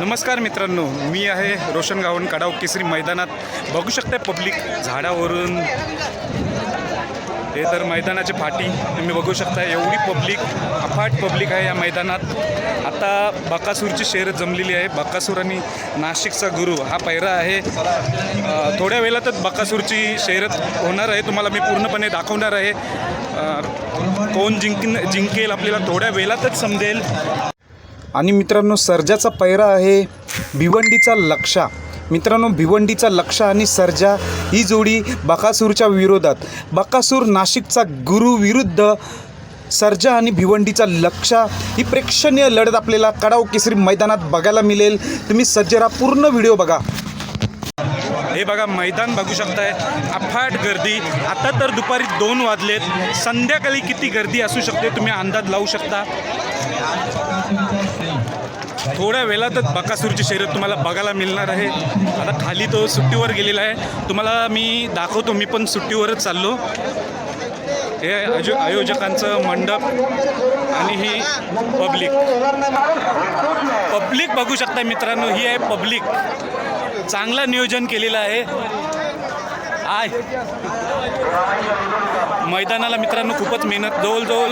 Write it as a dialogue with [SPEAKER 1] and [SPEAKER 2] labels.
[SPEAKER 1] नमस्कार मित्रांनो मी आहे रोशन गावन कडाव केसरी मैदानात. बघू शकता पब्लिक झाडावरून. हे तर मैदानाची फाटी तुम्ही बघू शकता एवढी पब्लिक अफाट पब्लिक आहे या मैदानात. आता बकासूरची शहर जमलेली आहे. बकासूर आणि नाशिकचा गुरु हा पैरा आहे. थोड्या वेळातच बकासूरची शेरत होणार आहे. तुम्हाला मी पूर्णपणे दाखवणार आहे. कोण जिंक जिंकेल आपल्याला थोड्या वेळातच समजेल. आणि मित्रांनो सर्जाचा पैरा आहे भिवंडीचा लक्षा मित्रांनो भिवंडीचा लक्ष आणि सर्जा ही जोडी बकासूरच्या विरोधात. बकासूर नाशिकचा गुरु विरुद्ध सर्जा आणि भिवंडीचा लक्षा ही प्रेक्षणीय लढत आपल्याला कडाव केसरी मैदानात बघायला मिळेल. तुम्ही सज्जरा पूर्ण व्हिडिओ बघा. हे बघा मैदान बघू शकताय. अफाट गर्दी. आता तर दुपारी दोन वाजलेत. संध्याकाळी किती गर्दी असू शकते तुम्ही अंदाज लावू शकता? थोड्या वेळातच बकासूरची शर्यत तुम्हाला बघायला मिळणार आहे. आता खाली तो सुट्टीवर गेलेला आहे. तुम्हाला मी दाखवतो मी पण सुट्टीवरच चाललो. हे आयो आयोजकांचं मंडप आणि ही पब्लिक पब्लिक बघू शकता मित्रांनो ही आहे पब्लिक चांगलं नियोजन केलेलं आहे. आय. मैदानाला मित्रांनो खूपच मेहनत. जवळजवळ